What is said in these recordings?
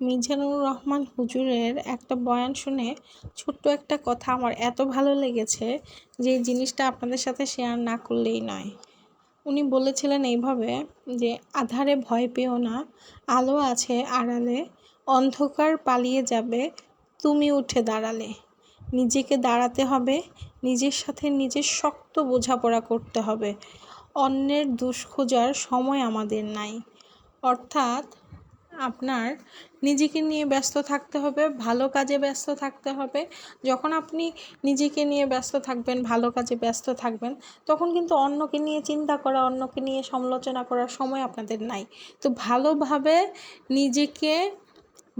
মিজানুর রহমান হুজুরের একটা বয়ান শুনে ছোট্ট একটা কথা আমার এত ভালো লেগেছে যে জিনিসটা আপনাদের সাথে শেয়ার না করলেই নয়। উনি বলেছিলেন এইভাবে যে, আধারে ভয় পেও না, আলো আছে আড়ালে, অন্ধকার পালিয়ে যাবে, তুমি উঠে দাঁড়ালে। নিজেকে দাঁড়াতে হবে, নিজের সাথে নিজের শক্ত বোঝাপড়া করতে হবে। অন্যের দুষ খোঁজার সময় আমাদের নাই। অর্থাৎ আপনার নিজেকে নিয়ে ব্যস্ত থাকতে হবে, ভালো কাজে ব্যস্ত থাকতে হবে। যখন আপনি নিজেকে নিয়ে ব্যস্ত থাকবেন, ভালো কাজে ব্যস্ত থাকবেন, তখন কিন্তু অন্যকে নিয়ে চিন্তা করা, অন্যকে নিয়ে সমালোচনা করার সময় আপনাদের নাই। তো ভালোভাবে নিজেকে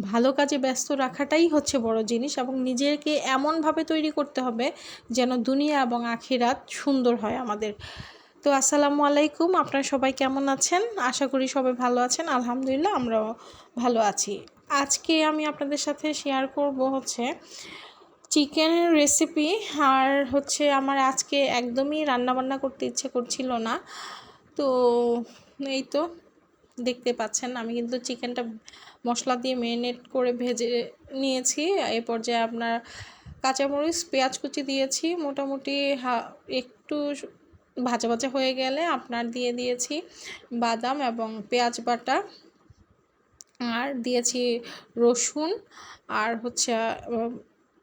ভালো কাজে ব্যস্ত রাখাটাই হচ্ছে বড় জিনিস এবং নিজেকে এমনভাবে তৈরি করতে হবে যেন দুনিয়া এবং আখিরাত সুন্দর হয় আমাদের তো আসসালামু আলাইকুম, আপনারা সবাই কেমন আছেন? আশা করি সবাই ভালো আছেন। আলহামদুলিল্লাহ, আমরাও ভালো আছি। আজকে আমি আপনাদের সাথে শেয়ার করব হচ্ছে চিকেনের রেসিপি আর হচ্ছে আমার আজকে একদমই রান্নাবান্না করতে ইচ্ছে করছিল না। তো এই তো দেখতে পাচ্ছেন, আমি কিন্তু চিকেনটা মশলা দিয়ে ম্যারিনেট করে ভেজে নিয়েছি। এ পর্যায়ে আপনার কাঁচামরিচ, পেঁয়াজ কুচি দিয়েছি। মোটামুটি হা, একটু ভাজা ভাজা হয়ে গেলে আপনার দিয়ে দিয়েছি বাদাম এবং পেঁয়াজ বাটা। আর দিয়েছি রসুন আর হচ্ছে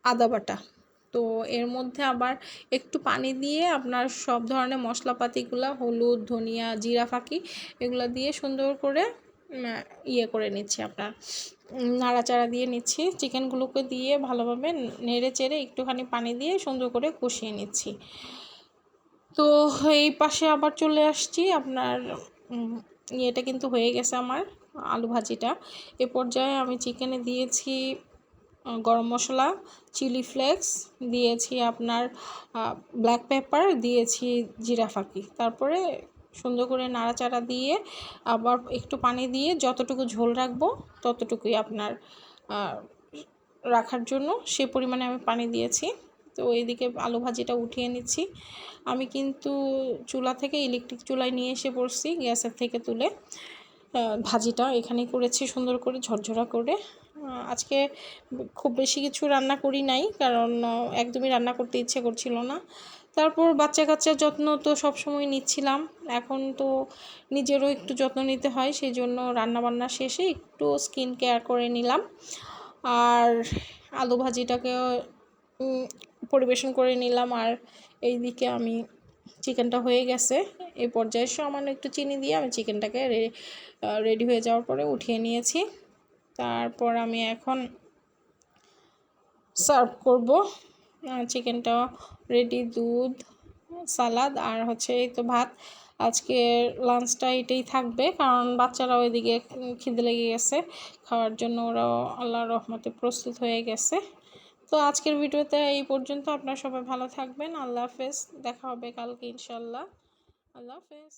আদা বাটা। তো এর মধ্যে আবার একটু পানি দিয়ে আপনার সব ধরনের মশলাপাতিগুলো, হলুদ, ধনিয়া, জিরা, ফাঁকি, এগুলো দিয়ে সুন্দর করে ইয়ে করে নিচ্ছি আপনার। নাড়াচাড়া দিয়ে নিচ্ছি। চিকেনগুলোকে দিয়ে ভালোভাবে নেড়ে চেড়ে একটুখানি পানি দিয়ে সুন্দর করে কষিয়ে নিচ্ছি। তো এই পাশে আবার চলে আসছি। আপনার ইয়েটা কিন্তু হয়ে গেছে আমার আলু ভাজিটা। এ পর্যায়ে আমি চিকেনে দিয়েছি গরম মশলা, চিলি ফ্লেক্স, দিয়েছি আপনার ব্ল্যাক পেপার, দিয়েছি জিরা ফাঁকি। তারপরে সুন্দর করে নাড়াচাড়া দিয়ে আবার একটু পানি দিয়ে যতটুকু ঝোল রাখব ততটুকুই আপনার রাখার জন্য সে পরিমাণে আমি পানি দিয়েছি। তো এইদিকে আলু ভাজিটা উঠিয়ে নিচ্ছি। আমি কিন্তু চুলা থেকে ইলেকট্রিক চুলায় নিয়ে এসে পড়ছি গ্যাসের থেকে তুলে। ভাজিটা এখানেই করেছি সুন্দর করে ঝরঝরা করে। আজকে খুব বেশি কিছু রান্না করি নাই, কারণ একদমই রান্না করতে ইচ্ছে করছিল না। তারপর বাচ্চা কাচ্চার যত্ন তো সবসময় নিচ্ছিলাম। এখন তো নিজেরও একটু যত্ন নিতে হয় সেই জন্য রান্নাবান্না শেষে একটু স্কিন কেয়ার করে নিলাম। আর আলু ভাজিটাকে পরিবেশন করে নিলাম আর এই দিকে আমি চিকেনটা হয়ে গেছে। এই পর্যায়ে সামান্য একটু চিনি দিয়ে আমি চিকেনটাকে রেডি হয়ে যাওয়ার পরে উঠিয়ে নিয়েছি। তারপর আমি এখন সার্ভ করব। চিকেনটা রেডি দুধ সালাদ আর হচ্ছে এই তো ভাত। আজকে লাঞ্চটা এটাই থাকবে কারণ বাচ্চারা ওইদিকে খিদে লেগে গেছে। খাওয়ার জন্য ওরাও আল্লাহ রহমতে প্রস্তুত হয়ে গেছে। তো আজকের ভিডিওতে এই পর্যন্ত। আপনারা সবাই ভালো থাকবেন। আল্লাহ হাফেজ। দেখা হবে কালকে ইনশাল্লাহ আল্লাহ হাফেজ।